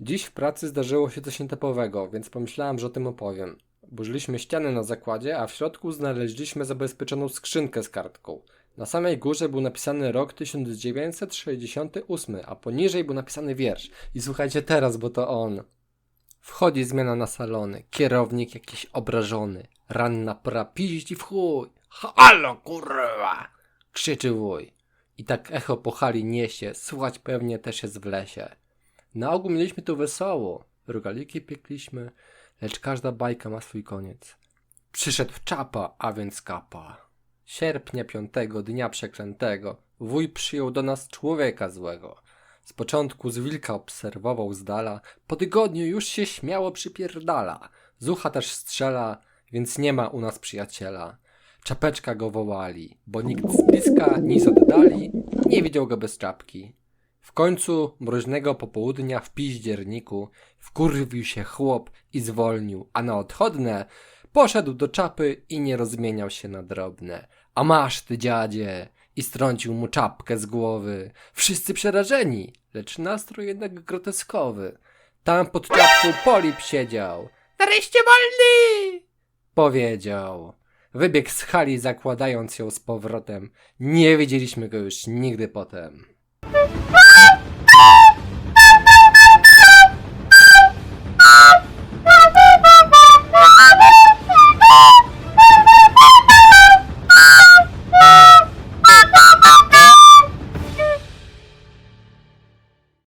Dziś w pracy zdarzyło się coś nietypowego, więc pomyślałem, że o tym opowiem. Burzyliśmy ściany na zakładzie, a w środku znaleźliśmy zabezpieczoną skrzynkę z kartką. Na samej górze był napisany rok 1968, a poniżej był napisany wiersz. I słuchajcie teraz, bo to on. Wchodzi zmiana na salony, kierownik jakiś obrażony, ranna pora piździ w chuj. Halo kurwa! Krzyczy wuj. I tak echo po hali niesie, słuchać pewnie też jest w lesie. Na ogół mieliśmy tu wesoło, rogaliki piekliśmy, lecz każda bajka ma swój koniec. Przyszedł czapa, a więc kapa. Sierpnia piątego, dnia przeklętego, wuj przyjął do nas człowieka złego. Z początku z wilka obserwował z dala, po tygodniu już się śmiało przypierdala. Z ucha też strzela, więc nie ma u nas przyjaciela. Czapeczka go wołali, bo nikt z bliska ni z oddali nie widział go bez czapki. W końcu mroźnego popołudnia w piździerniku wkurwił się chłop i zwolnił, a na odchodne poszedł do czapy i nie rozmieniał się na drobne. A masz ty dziadzie! I strącił mu czapkę z głowy. Wszyscy przerażeni, lecz nastrój jednak groteskowy. Tam pod czapką polip siedział. Nareszcie wolny! Powiedział. Wybiegł z hali zakładając ją z powrotem. Nie widzieliśmy go już nigdy potem.